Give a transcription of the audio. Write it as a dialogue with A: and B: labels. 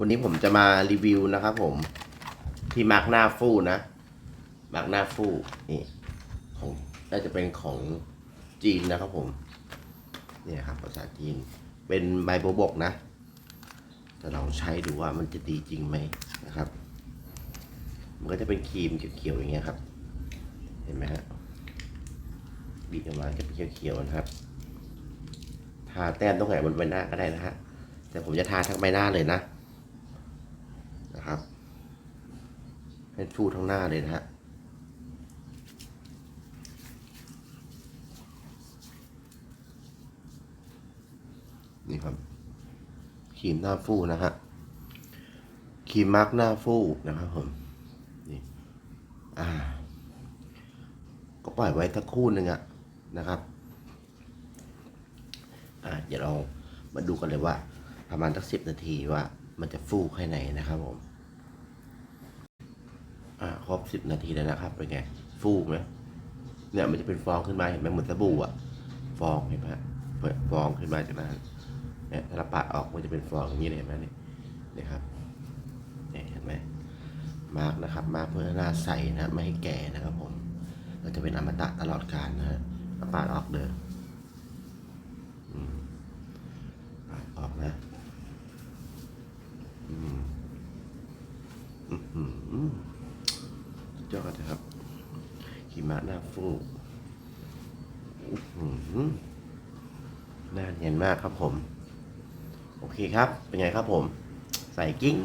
A: วันนี้ผมจะมารีวิวนะครับผมที่มาร์กหน้าฟูนะมาร์กหน้าฟูนี่ของน่าจะเป็นของจีนนะครับผมเนี่ยครับภาษาจีนเป็นใบโบบกนะจะลองใช้ดูว่ามันจะดีจริงไหมนะครับ มันก็จะเป็นครีมเขียวๆอย่างเงี้ยครับ เห็นไหมฮะบีบออกมาจะเป็นเขียวๆนะครับทาแต้มตรงไหนบนใบหน้าก็ได้นะฮะแต่ผมจะทาทั้งใบหน้าเลยนะ นะครับให้ฟูทั้งหน้าเลยนะฮะนี่ครับครีมหน้าฟูนะฮะครีมมาร์กหน้าฟูนะครับผมนี่อ่า ก็ปล่อยไว้สักคู่หนึ่งอะนะครับ อ่าเดี๋ยวเรามาดูกันเลยว่าประมาณสักสิบนาทีว่า มันจะฟูแค่ไหนนะครับผม อ่าครบสิบนาทีแล้วนะครับเป็นไง ฟูไหมเนี่ยมันจะเป็นฟองขึ้นมาเห็นไหมเหมือนสบู่อะฟองเห็นไหมเปิดฟองขึ้นมาจากนั้นเนี่ยถ้าเราปัดออกมันจะเป็นฟองอย่างนี้เลยเห็นไหมนี่นี่ครับเนี่ยเห็นไหมมาร์กนะครับ มาร์กเพื่อหน้าใสนะไม่ให้แก่นะครับผมเราจะเป็นอมตะตลอดกาลนะฮะเราปัดออกเดินอืมออกนะอืม อืมอืมสุดยอดนะครับขีมาหน้าฟูอื้อหือหน้าเนียนมากครับผม โอเคครับ เป็นไงครับผม ใส่กิ้ง